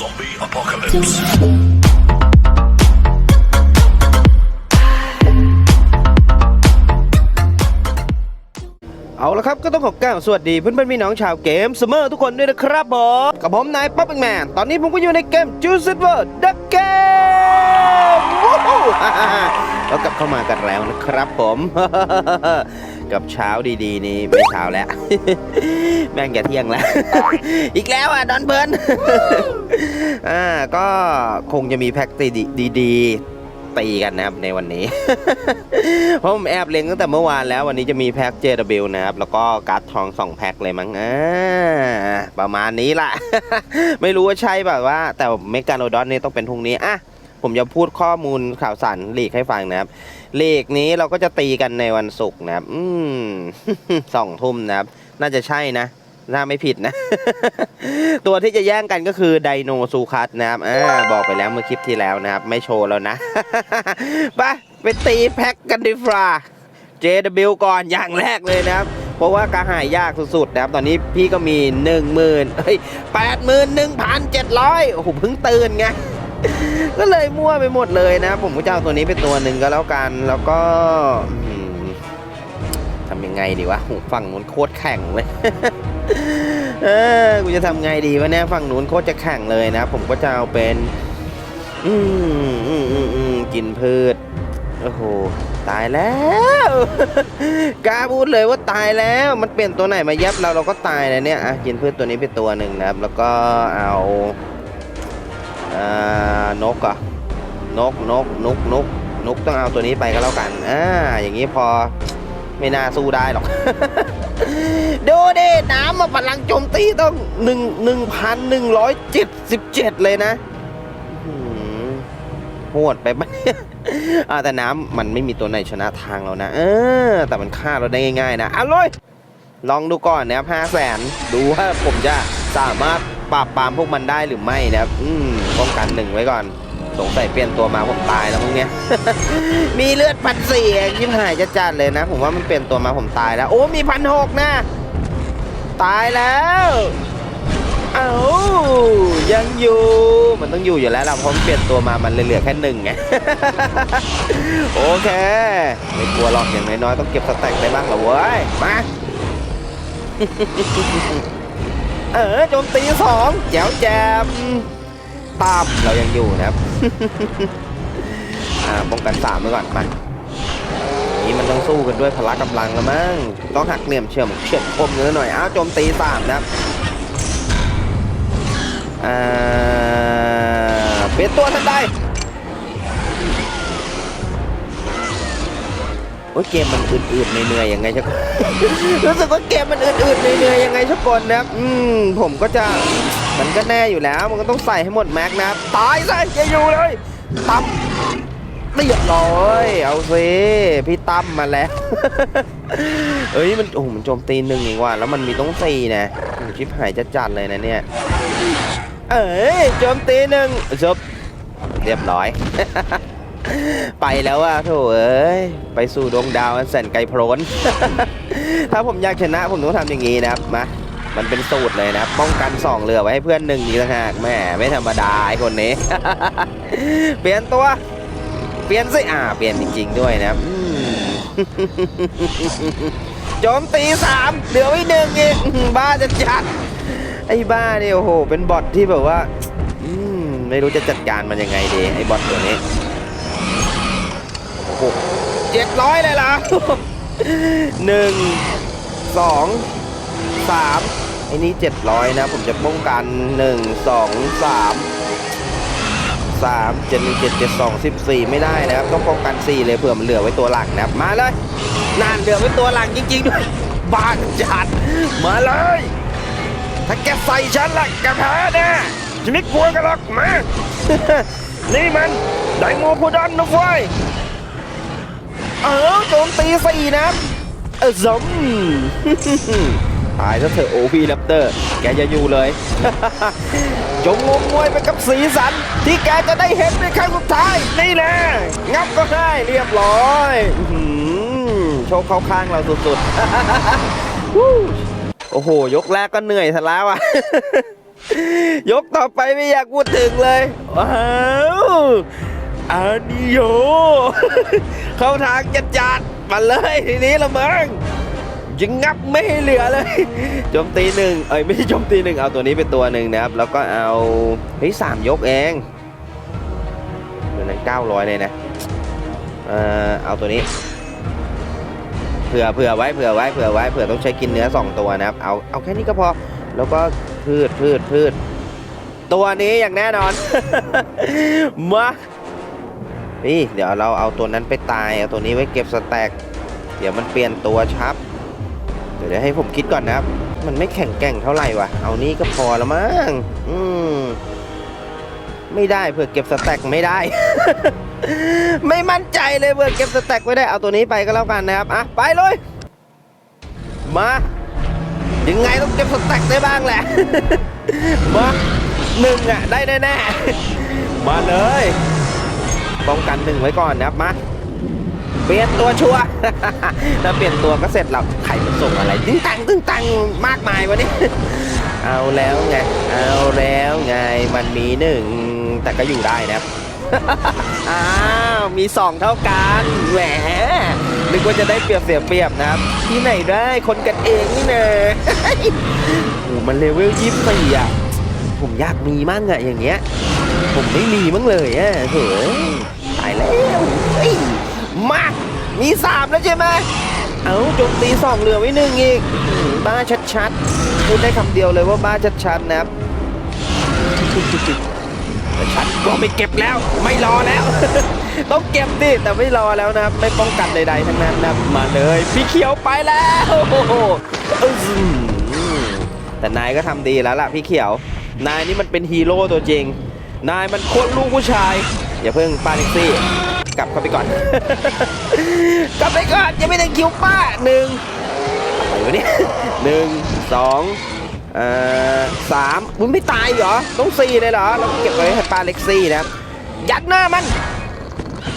Zombie apocalypse. เอาละครับก็ต้องขอกล่าวสวัสดีเพื่อนๆพี่น้องชาวเกมเสมอทุกคนด้วยนะครับผมกับผมนายป๊อปแมนตอนนี้ผมก็อยู่ในเกม Juice World The Game วู้ฮู้แล้วกลับเข้ามากันแล้วนะครับผม กับเช้าดีๆ นี้ไม่เช้าแล้ว แม่งจะเที่ยงแล้ว อีกแล้วอะดอนเบิร์นอ่าก็คงจะมีแพ็กตีดีๆตีกันนะครับในวันนี้ เพราะผมแอบเล็งตั้งแต่เมื่อวานแล้ววันนี้จะมีแพ็ก JW นะครับ แล้วก็การ์ดทอง2แพ็กเลยมั้งอ่าประมาณนี้ล่ะ ไม่รู้ว่าใช่แบบว่า แต่เมกาโนดอนนี่ต้องเป็นพรุ่งนี้อะ ผมจะพูดข้อมูลข่าวสารลีกให้ฟังนะครับลีกนี้เราก็จะตีกันในวันศุกร์นะครับ อืมสองทุ่มนะครับ น่าจะใช่นะน่าไม่ผิดนะ ตัวที่จะแย่งกันก็คือไดโนซูคัสนะครับอ่าบอกไปแล้วเมื่อคลิปที่แล้วนะครับ ไม่โชว์แล้วนะไปไปตีแพ็กกันดีฟรา JW ก่อนอย่างแรกเลยนะครับ เพราะว่ากระหายยากสุดๆนะครับ ตอนนี้พี่ก็มี 1 0 0 0 0เฮ้ยแปดหมื่นหนึ่งพันเจ็ดร้อยโอ้โหเพิ่งตื่นไง ก็เลยมั่วไปหมดเลยนะ ผมก็จะเอาตัวนี้เป็นตัวหนึ่งก็แล้วกัน แล้วก็ทำยังไงดีวะฝั่งนู้นโคตรแข่งเลยเออกูจะทำไงดีวะเนี่ยฝั่งนู้นโคตรจะแข่งเลยนะ ผมก็จะเอาเป็น อืมอืมอืมอืมกินพืชโอ้โหตายแล้วกล้าพูดเลยว่าตายแล้ว มันเปลี่ยนตัวไหนมายับเราเราก็ตายเลยเนี่ยอะกินพืชตัวนี้เป็นตัวหนึ่งนะครับ แล้วก็เอา นกอะนกนกนกนกนกต้องเอาตัวนี้ไปก็แล้วกันอ่าอย่างนี้พอไม่น่าสู้ได้หรอก ดูดิน้ำมาพลังโจมตีต้องหนึ่งหนึ่งพันหนึ่งร้อยเจ็ดสิบเจ็ดเลยนะโหดไปปะเนี่ยอ่าแต่น้ำมันไม่มีตัวไหนชนะทางเรานะ เออ แต่มันฆ่าเราได้ง่ายๆนะเอาเลยลองดูก่อนนะครับห้าแสนดูว่าผมจะสามารถ ปราบปรามพวกมันได้หรือไม่นะครับ อืมป้องกันหนึ่งไว้ก่อน สงสัยเปลี่ยนตัวมาผมตายแล้วมึงเนี่ยมีเลือดพันสี่ชิบหายจะจัดเลยนะ ผมว่ามันเปลี่ยนตัวมาผมตายแล้ว โอ้ มีพันหกนะ ตายแล้ว เอ้ายังอยู่ มันต้องอยู่อยู่แล้วล่ะเพราะมันเปลี่ยนตัวมามันเลยเหลือแค่หนึ่งไง โอเค ไม่กลัวหรอกอย่างน้อยๆต้องเก็บสแต็กได้บ้างเหรอเว้ย มา เออโจมตีสองแจ๋วแจมตามเรายังอยู่นะครับอ่าป้องกันสามไว้ก่อนมานี่มันต้องสู้กันด้วยพละกำลังแล้วมั้งต้องหักเหลี่ยมเชื่อมเชื่อมคมเนื้อหน่อยอ้าวโจมตีสามนะครับอ่าเปลี่ยนตัวทันใด โอ้เกมมันอืดๆเหนื่อยๆยังไงชักรู้สึกว่าเกมมันอืดๆเหนื่อยๆยังไงชักคนนะครับ อืมผมก็จะมันก็แน่อยู่แล้ว มันก็ต้องใส่ให้หมดแม็กนะตายซะอย่าอยู่เลยตับเรียบร้อยเอาสิพี่ตั้มมาแล้วเอ้ยมันโอ้โหมันโจมตีหนึ่งเองว่ะแล้วมันมีต้องสี่นะชิบหายจะจัดเลยนะเนี่ยเอ้ยโจมตีหนึ่งจบเรียบร้อย ไปแล้วอะโถเอ้ยไปสู่ดวงดาวอันแสนไกลโพ้น ถ้าผมอยากชนะผมต้องทำอย่างนี้นะครับมามันเป็นสูตรเลยนะครับป้องกันสองเรือไว้ให้เพื่อนหนึ่งนี้ต่างหากแหมไม่ธรรมดาไอ้คนนี้ เปลี่ยนตัว เปลี่ยนสิอ่าเปลี่ยนจริง ๆ ด้วยนะครับโจมตีสามเหลือไว้หนึ่งอีกบ้าจะจัดไอ้บ้าเนี่ยโอ้โห เป็นบอทที่แบบว่าไม่รู้จะจัดการมันยังไงดีไอ้บอทตัวนี้ โอ้โหเจ็ดร้อยเลยล่ะหนึ่งสองสามไอ้นี่เจ็ดร้อยนะ ผมจะป้องกันหนึ่งสองสามสามเจ็ดหนึ่งเจ็ดเจ็ดสองสิบสี่ไม่ได้นะครับ ต้องป้องกันสี่เลยเผื่อมันเหลือไว้ตัวหลังนะครับ มาเลยนานเหลือไว้ตัวหลังจริงๆด้วยบ้าจัดมาเลย ถ้าแกใส่ฉันละแกแพ้แน่จะไม่กลัวกันหรอกมานี่มันไดโมโพดอนนะเว้ย เออโจมตีสี่นะเออซอมตายซะเถอะโอพีแรปเตอร์ แกจะอยู่เลย จงงมงวยไปกับสีสัน ที่แกจะได้เห็นในครั้งสุดท้าย นี่แหละงับก็ได้เรียบร้อยโชคเข้าข้างเราสุดๆ โอ้โห ยกแรกก็เหนื่อยซะแล้วอะ ยกต่อไปไม่อยากพูดถึงเลย ว้าว อานิโย เข้าทางจัดจัดมาเลยทีนี้ละมึงยิงงับไม่ให้เหลือเลยโจมตีหนึ่งเอ้ยไม่ใช่โจมตีหนึ่งเอาตัวนี้เป็นตัวหนึ่งนะครับ แล้วก็เอาเฮ้ยสามยกเองเดือนนั้นเก้าร้อยเลยนะเอ่อเอาตัวนี้เผื่อเผื่อไว้เผื่อไว้เผื่อไว้เผื่อต้องใช้กินเนื้อสองตัวนะครับเอาเอาแค่นี้ก็พอแล้วก็พืชพืชพืชตัวนี้อย่างแน่นอน มา นี่เดี๋ยวเราเอาตัวนั้นไปตาย เอาตัวนี้ไว้เก็บสแต็กเดี๋ยวมันเปลี่ยนตัวชับ เดี๋ยวให้ผมคิดก่อนนะครับ มันไม่แข็งแกร่งเท่าไหร่วะเอานี้ก็พอละมั้งอืมไม่ได้เผื่อเก็บสแต็กไม่ได้ ไม่มั่นใจเลยเผื่อเก็บสแต็กไว้ได้เอาตัวนี้ไปก็แล้วกันนะครับอะไปเลยมายังไงต้องเก็บสแต็กได้บ้างแหละ มาหนึ่งอะได้แน่ๆมาเลย ป้องกันหนึ่งไว้ก่อนนะครับมาเปลี่ยนตัวชัวถ้าเปลี่ยนตัวก็เสร็จแล้วใครมันส่งอะไรตึ้งตังตึ้งตังมากมายวะนี่เอาแล้วไงเอาแล้วไงมันมีหนึ่งแต่ก็อยู่ได้นะครับอ้าวมีสองเท่ากันแหมนึกว่าจะได้เปรียบเสียเปรียบนะครับ ที่ไหนได้คนกันเองนี่เนะโอ้มันเลเวลยี่สิบสี่อะผมอยากมีมั่งอะอย่างเงี้ย ผมไม่มีมั่งเลยอะเฮ้ยตายแล้วเฮ้ยมา มีสามแล้วใช่ไหมเอาโจมตีสองเหลือไว้หนึ่งอีก บ้าชัดๆพูดได้คำเดียวเลยว่าบ้าชัดๆนะครับแต่ฉันก็ไม่เก็บแล้ว ไม่รอแล้ว ต้องเก็บดิแต่ไม่รอแล้วนะครับ ไม่ป้องกันใดๆทั้งนั้นนะมาเลย พี่เขียวไปแล้วแต่นายก็ทำดีแล้วล่ะพี่เขียว นายนี่มันเป็นฮีโร่ตัวจริง นายมันโคตรลูกผู้ชาย อย่าเพิ่งป้าเล็กซี่ กลับเข้าไปก่อน กลับไปก่อนยังไม่ได้คิวป้าหนึ่งอะไรวะเนี่ยหนึ่งสองเอ่อสามมึงไม่ตายเหรอ ต้องสี่เลยเหรอเราเก็บไว้ให้ป้าเล็กซี่นะยัดหน้ามัน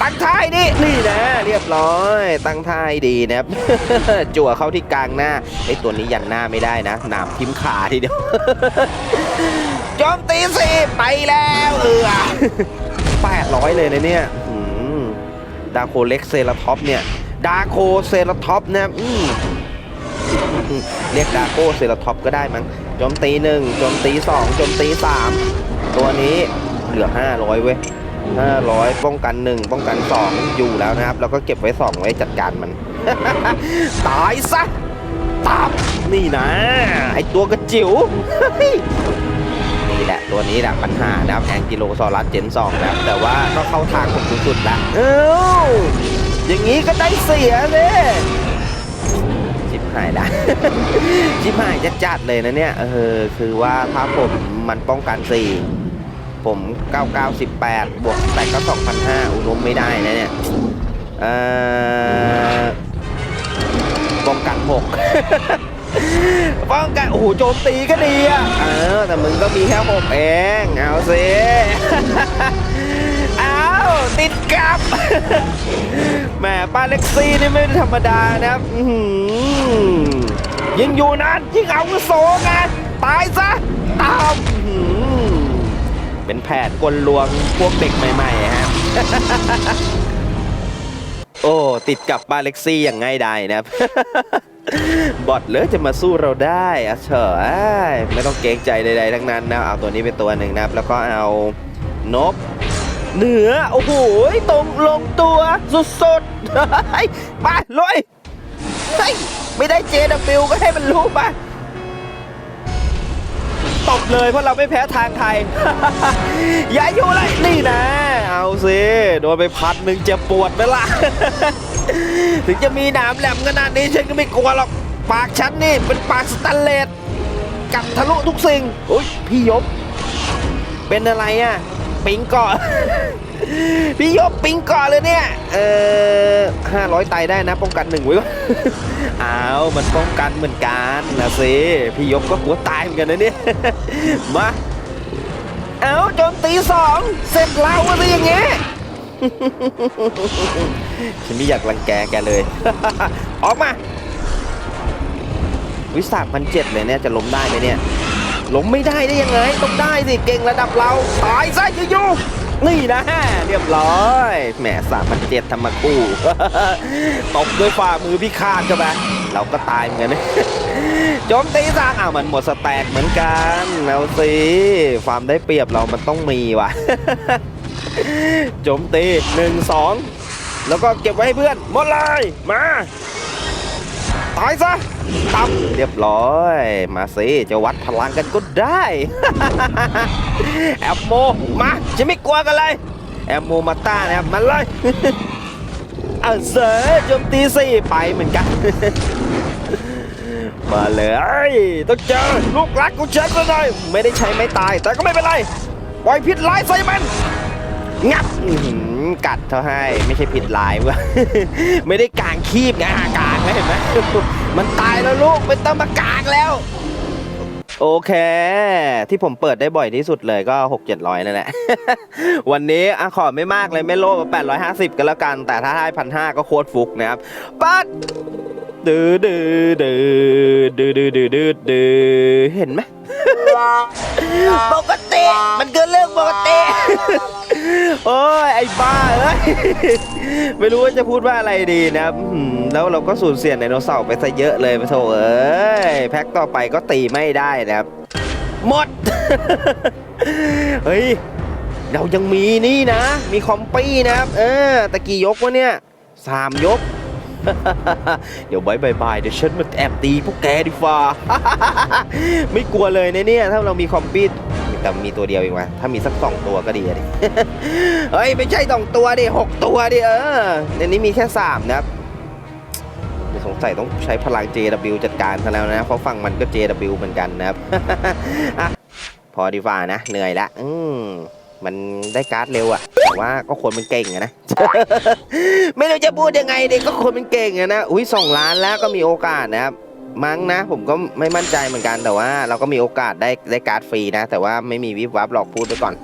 ตั้งท่ายดินี่นะเรียบร้อย ตั้งท่ายดีนะครับ จั่วเข้าที่กลางหน้าไอ้ตัวนี้ยันหน้าไม่ได้นะหนามทิมขาทีเดียว โจมตีสิไปแล้วเออแปดร้อยเลยนะเนี่ยอืมดาโคเล็กเซราท็อปเนี่ย ดาโคเซราท็อปนะอืมเรียกดาโก้เซราท็อปก็ได้มั้งโจมตีหนึ่งโจมตีสองโจมตีสามตัวนี้เหลือ500เว้ย500ป้องกัน1ป้องกัน2อยู่แล้วนะครับ แล้วก็เก็บไว้2ไว้จัดการมัน ตายซะตับนี่นะ ไอตัวกระจิ๋ว นี่แหละ ตัวนี้แหละปัญหานะครับแองกิโลซอรัสเจน2นะครับแต่ว่าก็เข้าทางผมสุดๆละเอ้าอย่างนี้ก็ได้เสียเลยชิบหายละชิบหายจัดๆเลยนะเนี่ยเออคือว่าถ้าผมมันป้องกัน4ผม 9918 บวกแต่ก็2,500อุดมไม่ได้นะเนี่ยเออป้องกัน 6 ป้องกันโอ้โหโจมตีก็ดีอะเออแต่มึงก็มีแค่6เองเอาสิเอาติดกับแหมป้าเล็กซี่นี่ไม่ธรรมดานะครับอื้อหือยิงอยู่นานยิงเอาวุโสไงตายซะตามอื้อหือเป็นแผนกลลวงพวกเด็กใหม่ๆฮะโอ้ ติดกับป้าเล็กซี่อย่างง่ายดายนะครับ บอทเลยจะมาสู้เราได้อะเฉยไม่ต้องเกรงใจใดๆทั้งนั้นนะเอาตัวนี้เป็นตัวหนึ่งนะครับแล้วก็เอานบเหนือ โอ้โหตรงลงตัวสุดๆไปลุยเลยไม่ได้เจดฟิลก็ให้มันรู้ไป ตบเลยเพราะเราไม่แพ้ทางไทยอย่าอยู่เลยนี่นะ เอาสิโดนไปพัดหนึ่งจะปวดไหมล่ะ ถึงจะมีหนามแหลมขนาดนี้ฉันก็ไม่กลัวหรอก ปากฉันนี่เป็นปากสแตนเลสกัดทะลุทุกสิ่ง อุ้ยพี่ยบ เป็นอะไรอะ ปิงเกาะ พี่ยบปิงเกาะเลยเนี่ย เออห้าร้อยไตได้นะ ป้องกันหนึ่งไว้ก่อนอ้าวมันป้องกันเหมือนกันนะสิพี่ยบก็หัวตายเหมือนกันนะเนี่ย มาเอาจมตีสองเสร็จเราอะไรอย่างเงี้ยฉันไม่อยากรังแกแกเลย ออกมา วิสาพันเจ็ดเลยเนี่ยจะล้มได้ไหมเนี่ย ล้มไม่ได้ได้ยังไงต้องได้สิเก่งระดับเราตายซะยู่ๆนี่นะเรียบร้อยแหมสามพันเจ็ดทำมาคู่ตบด้วยฝ่ามือพิฆาตเข้าไปเราก็ตายเหมือนกันโจมตีสร้างอะมันหมดสแต็กเหมือนกันเอาสิความได้เปรียบเรามันต้องมีว่ะโจมตีหนึ่งสองแล้วก็เก็บไว้ให้เพื่อนหมดเลยมา ตายซะตับเรียบร้อย มาสิจะวัดพลังกันก็ได้ แอมโมมาจะไม่กลัวกันเลยแอมโมมาต้านะครับมาเลยเอาเสือโจมตีสี่ไปเหมือนกัน มาเลยต้องเจอลูกรักของฉันซะหน่อยไม่ได้ใช้ไม่ตาย แต่ก็ไม่เป็นไรปล่อยพิษร้ายใส่มัน งับอื้อหือกัดเขาให้ไม่ใช่ผิดลายเว้ย ไม่ได้กางคีบไงอะกางไว้เห็นไหมมันตายแล้วลูกไม่ต้องมากางแล้ว โอเค ที่ผมเปิดได้บ่อยที่สุดเลยก็ 6 7 0 0นั่นแหละ วันนี้อะขอไม่มากเลยไม่โลภ850 กันแล้วกัน แต่ถ้าได้พันห้าก็โคตรฟุกนะครับปัดดื้อดื้อดื้อดื้อดื้อดื้อดื้อดื้อเห็นไหม ปกติมันคือเรื่องปกติ โอ้ยไอ้บ้าเอ้ยไม่รู้ว่าจะพูดว่าอะไรดีนะครับอื้อหือแล้วเราก็สูญเสียไดโนเสาร์ไปซะเยอะเลยไปโถเอ้ยแพ็คต่อไปก็ตีไม่ได้นะครับ หมด เฮ้ย เรายังมีนี่นะ มีคอมปี้นะครับ เออตะกี้ยกวะเนี่ยสามยก เดี๋ยวบายบายบายเดี๋ยวฉันมาแอบตีพวกแกดีฟ้า ไม่กลัวเลยนะเนี่ย ถ้าเรามีคอมปี้แต่มีตัวเดียวเองวะถ้ามีสักสองตัวก็ดีดิเฮ้ย ไม่ใช่สองตัวดิหกตัวดิเออในนี้มีแค่สามนะครับสงสัยต้องใช้พลัง JW จัดการซะแล้วนะ เพราะฝั่งมันก็ JW เหมือนกันนะครับ พอดีฟ้านะ เหนื่อยละ อืม มันได้การ์ดเร็วอะแต่ว่าก็คนมันเก่งอะนะ ไม่รู้จะพูดยังไงดีก็คนมันเก่งอะนะ อุ้ยสองล้านแล้วก็มีโอกาสนะครับ มั้งนะ ผมก็ไม่มั่นใจเหมือนกันแต่ว่า เราก็มีโอกาสได้ได้การ์ดฟรีนะ แต่ว่าไม่มีวิบวับหรอกพูดไปก่อน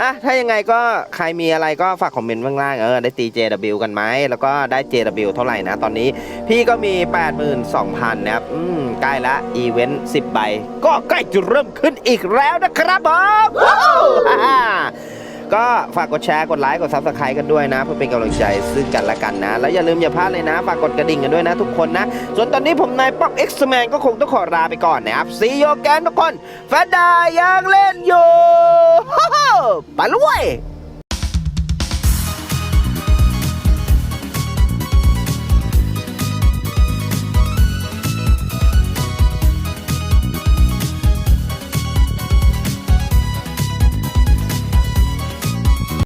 อะถ้ายังไงก็ใครมีอะไรก็ฝากคอมเมนต์ข้างล่างเออได้ตี JW กันไหมแล้วก็ได้ JW เท่าไหร่นะ ตอนนี้พี่ก็มี 82,000 นะครับ อืม ใกล้ละอีเวนต์10 ใบ ก็ใกล้จะเริ่มขึ้นอีกแล้วนะครับผม ก็ฝากกดแชร์กดไลค์กดซับสไครต์กันด้วยนะ เพื่อเป็นกำลังใจซึ่งกันและกันนะ แล้วอย่าลืมอย่าพลาดเลยนะ ฝากกดกระดิ่งกันด้วยนะทุกคนนะ ส่วนตอนนี้ผมนายป๊อกเอ็กซ์แมนก็คงต้องขอลาไปก่อนนะครับซีโยแกนทุกคนแฟนดายังเล่นอยู่ไปเลยเว้ย